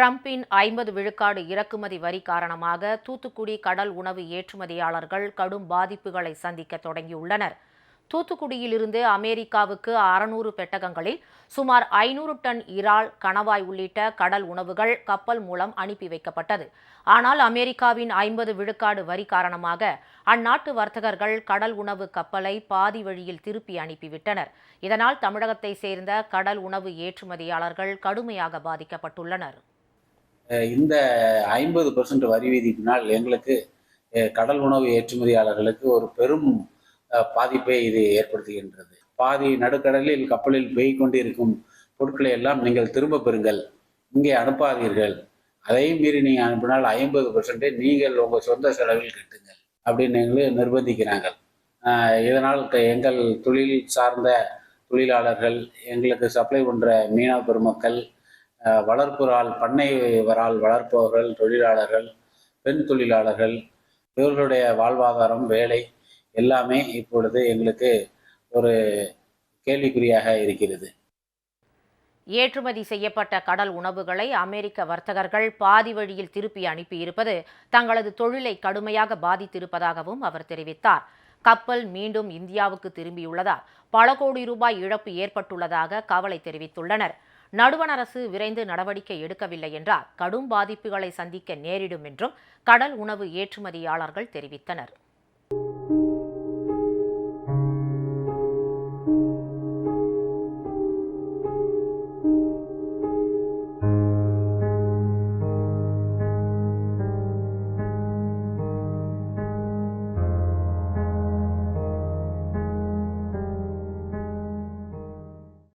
ட்ரம்பின் ஐம்பது விழுக்காடு இறக்குமதி வரி காரணமாக தூத்துக்குடி கடல் உணவு ஏற்றுமதியாளர்கள் கடும் பாதிப்புகளை சந்திக்க தொடங்கியுள்ளனர். தூத்துக்குடியிலிருந்து அமெரிக்காவுக்கு அறுநூறு பெட்டகங்களில் சுமார் ஐநூறு டன் இறால் கணவாய் உள்ளிட்ட கடல் உணவுகள் கப்பல் மூலம் அனுப்பி வைக்கப்பட்டது. ஆனால் அமெரிக்காவின் ஐம்பது விழுக்காடு வரி காரணமாக அந்நாட்டு வர்த்தகர்கள் கடல் உணவு கப்பலை பாதி வழியில் திருப்பி அனுப்பிவிட்டனர். இதனால் தமிழகத்தை சேர்ந்த கடல் உணவு ஏற்றுமதியாளர்கள் கடுமையாக பாதிக்கப்பட்டுள்ளனர். இந்த ஐம்பது பர்சன்ட் வரி விதிப்பினால் எங்களுக்கு கடல் உணவு ஏற்றுமதியாளர்களுக்கு ஒரு பெரும் பாதிப்பை இது ஏற்படுத்துகின்றது. பாதி நடுக்கடலில் கப்பலில் பெய் கொண்டிருக்கும் பொருட்களை எல்லாம் நீங்கள் திரும்ப பெறுங்கள். இங்கே அனுப்பாதீர்கள். அதையும் மீறி நீங்கள் அனுப்பினால் ஐம்பது பர்சன்டே நீங்கள் உங்கள் சொந்த செலவில் கட்டுங்கள் அப்படின்னு எங்களை நிர்பந்திக்கிறாங்க இதனால் எங்கள் தொழில் சார்ந்த தொழிலாளர்கள் எங்களுக்கு சப்ளை பண்ணுற மீனவ பெருமக்கள் வளர்ப்புறால் பண்ணைவரால் வளர்ப்பவர்கள் தொழிலாளர்கள் பெண் தொழிலாளர்கள் இவர்களுடைய வாழ்வாதாரம் வேலை எல்லாமே இப்பொழுது எங்களுக்கு ஒரு கேள்விக்குறியாக இருக்கிறது. ஏற்றுமதி செய்யப்பட்ட கடல் உணவுகளை அமெரிக்க வர்த்தகர்கள் பாதி வழியில் திருப்பி அனுப்பியிருப்பது தங்களது தொழிலை கடுமையாக பாதித்திருப்பதாகவும் அவர் தெரிவித்தார். கப்பல் மீண்டும் இந்தியாவுக்கு திரும்பியுள்ளதால் பல கோடி ரூபாய் இழப்பு ஏற்பட்டுள்ளதாக கவலை தெரிவித்துள்ளனர். நடுவண் அரசு விரைந்து நடவடிக்கை எடுக்கவில்லை என்றால் கடும் பாதிப்புகளை சந்திக்க நேரிடும் என்றும் கடல் உணவு ஏற்றுமதியாளர்கள் தெரிவித்தனர்.